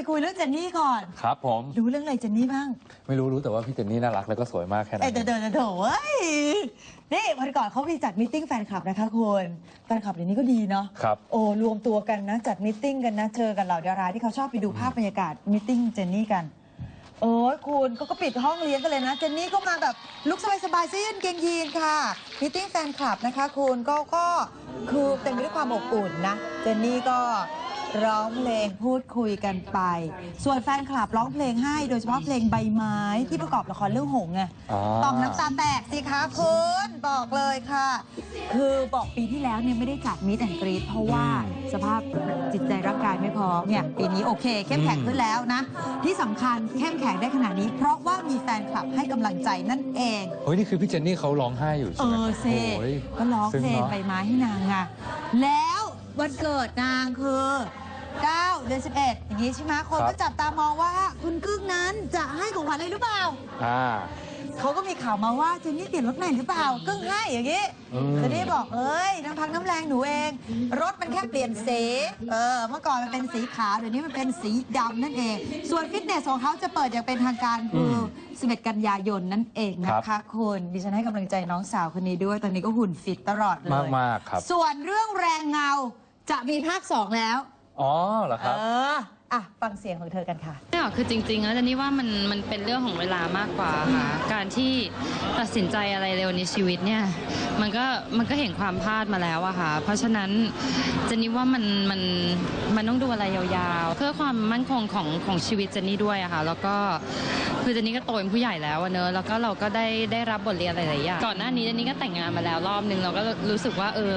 ไปคุยเรื่องเจนนี่ก่อน ครับผมรู้เรื่องอะไรเจนนี่บ้าง ไม่รู้รู้แต่ว่าพี่เจนนี่น่ารักแล้วก็สวยมากแค่นั้เอ้ยนเดี๋ยวเดี๋ยวเดี๋ยวเดี๋ยวเว้ยนี่วันก่อนเขามีจัดมิทติ้งแฟนคลับนะคะคุณแฟนคลับเดี๋ยวนี้ก็ดีเนาะครับโอ้รวมตัวกันนะจัดมิทติ้งกันนะเจอกันเหล่าดาราที่เขาชอบไปดูภาพบรรยากาศมิทติ้งเจนนี่กันโอ้ยคุณก็ก็ปิดห้องเลี้ยงกันเลยนะ เจนนี่ก็มาแบบลุกสบายๆเสื้อยืดกางเกงยีนค่ะมิทติ้งแฟนคลับนะคะคุณก็ก็คือเต็มไปด้วยความอบอุ่นนะ เจนนี่ก็ ร้องเพลงพูดคุยกันไป ส่วนแฟนคลับร้องเพลงให้โดยเฉพาะเพลงใบไม้ที่ประกอบละครเรื่องหงส์ไงอ่าต่อมน้ำตาแตกสิคะคุณบอกเลยค่ะ คือบอกปีที่แล้วเนี่ยไม่ได้จัดมิดแอนกรีดเพราะว่าสภาพจิตใจร่างกายไม่พร้อมเนี่ยปีนี้โอเค เข้มแข็งขึ้นแล้วนะ ที่สำคัญเข้มแข็งได้ขนาดนี้ เพราะว่ามีแฟนคลับให้กำลังใจนั่นเอง เฮ้ยนี่คือพี่เจนนี่เขาร้องไห้อยู่เอใช่ไหมอครับเซโอ้ยก็ร้องซึ้เพลงเนาะใบไม้ให้นางอะแล้ววันเกิดนางคือ 9 เดือน 11 อย่างนี้ใช่ไหมคนก็จับตามองว่าคุณกึ้งนั้นจะให้ของขวัญอะไรหรือเปล่า อ่า เขาก็มีข่าวมาว่าเจนนี่เปลี่ยนรถใหม่หรือเปล่ากึ้งให้อย่างนี้อืมเจนนี่บอกเอ้ยน้ำพักน้ำแรงหนูเอง รถมันแค่เปลี่ยนสีเออเมื่อก่อนมันเป็นสีขาวเดี๋ยวนี้มันเป็นสีดำนั่นเอง ส่วนฟิตเนสของเขาจะเปิดอย่างเป็นทางการคือ11 กันยายนนั่นเองนะคะคุณดิฉันให้กำลังใจน้องสาวคนนี้ด้วยตอนนี้ก็หุ่นฟิตตลอดเลยมากมากๆครับส่วนเรื่องแรงเงาจะมีภาคสองแล้ว อ๋อเหรอครับเอออะฟังเสียงของเธอกันค่ะ ไม่หรอกคือจริงๆแล้วเจนนี่ว่ามันมันเป็นเรื่องของเวลามากกว่าค่ะ การที่ตัดสินใจอะไรเร็วในชีวิตเนี่ย มันก็มันก็เห็นความพลาดมาแล้วอะค่ะ เพราะฉะนั้นเจนนี่ว่ามันมันมันต้องดูอะไรยาวๆ เพื่อความมั่นคงของของชีวิตเจนนี่ด้วยอะค่ะ แล้วก็คือเจนนี่ก็โตเป็นผู้ใหญ่แล้วอะเนอะแล้วก็เราก็ได้ได้รับบทเรียนหลายๆอย่างก่อนหน้านี้เจนนี่ก็แต่งงานมาแล้วรอบนึงเราก็รู้สึกว่าเออ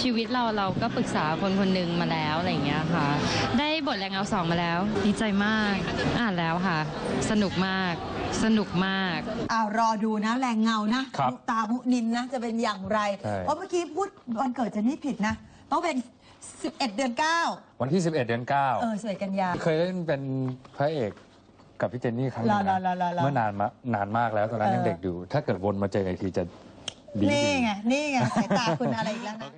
ชีวิตเราเราก็ปรึกษาคนคนหนึ่งมาแล้วอะไรอย่างเงี้ยค่ะ ได้บทแรงเงาสองมาแล้ว ดีใจมาก อ่านแล้วค่ะ สนุกมาก สนุกมากอ้าวรอดูนะแรงเงานะครับ มุตามุนินนะจะเป็นอย่างไรใช่เพราะเมื่อกี้พูดวันเกิดเจนนี่ผิดนะ ต้องเป็น 11 เดือน 9 วันที่ 11 เดือนเออสวยกันยา9เคยเล่นเป็นพระเอกกับพี่เจนนี่ครั้งหนึงรอนะรอรอรอ เมื่อนานมานานมากแล้วตอนนั้นเออยังเด็กอยู่ ถ้าเกิดวนมาเจออีกทีจะดี นี่ดีไง นี่ไง สายตาคุณอะไรอีกแล้วนะ